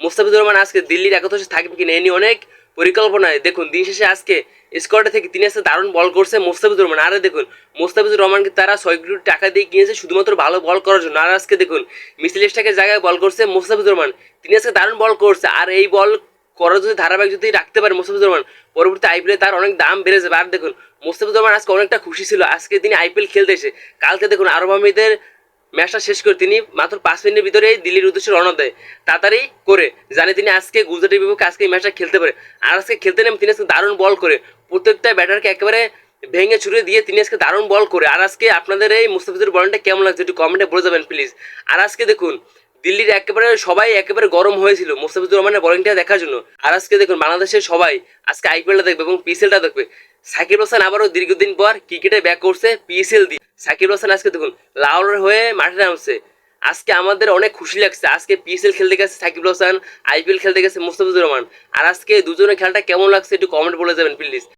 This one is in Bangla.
মোস্তাফিজুর রহমান আজকে দিল্লির একত্র থাকবে কিনা এ নিয়ে অনেক পরিকল্পনায় দেখুন, দিন শেষে আজকে স্কোয়াডে থেকে তিনি আসতে দারুণ বল করছে মোস্তাফিজুর রহমান। আরে দেখুন, মোস্তাফিজুর রহমানকে তারা ছয় কোটি টাকা দিয়ে কিনেছে শুধুমাত্র ভালো বল করার জন্য। আর আজকে দেখুন মিসিলেসটাকে জায়গায় বল করছে মোস্তাফিজুর রহমান। তিনি আজকে দারুণ বল করছে। আর এই বল করার যদি ধারাবাহিক যদি রাখতে পারে মোস্তাফিজুর রহমান, পরবর্তী আইপিএলে তার অনেক দাম বেড়ে যাবে আর দেখুন, মোস্তাফিজুর রহমান আজকে অনেকটা খুশি ছিল। আজকে তিনি আইপিএল খেলতে এসে, কালকে দেখুন, আরব আমিদের ম্যাচটা শেষ করে তিনি মাত্র পাঁচ মিনিটের ভিতরে দিল্লির উদ্দেশ্যে রওনা দেয়। তাড়াতাড়ি করে জানে তিনি আজকে গুজরাটের বিপক্ষে আজকে এই ম্যাচটা খেলতে পারে। আর আজকে খেলতে নেমে তিনি আজকে দারুণ বল করে। প্রত্যেকটা ব্যাটারকে একেবারে ভেঙে ছুড়ে দিয়ে তিনি আজকে দারুণ বল করে। আর আজকে আপনাদের এই মুস্তাফিজুর বলটা কেমন লাগছে একটু কমেন্টে বলে যাবেন প্লিজ আর আজকে দেখুন দিল্লির একেবারে সবাই একেবারে গরম হয়েছিল, মুস্তাফিজুর রহমানের বোলিংটা দেখার জন্য। আর আজকে দেখুন, বাংলাদেশের সবাই আজকে আইপিএলটা দেখবে এবং পিএসএলটা দেখবে। সাকিব হাসান আবারও দীর্ঘদিন পর ক্রিকেটে ব্যাক করছে পিএসএল দিয়ে। সাকিব হাসান আজকে দেখুন, লাহোরের হয়ে মাঠে নামছে। আজকে আমাদের অনেক খুশি লাগছে। আজকে পিএসএল খেলতে গেছে সাকিব হাসান আইপিএল খেলতে গেছে মুস্তাফিজুর রহমান। আর আজকে দুজনের খেলাটা কেমন লাগছে একটু কমেন্ট বলে যাবেন প্লিজ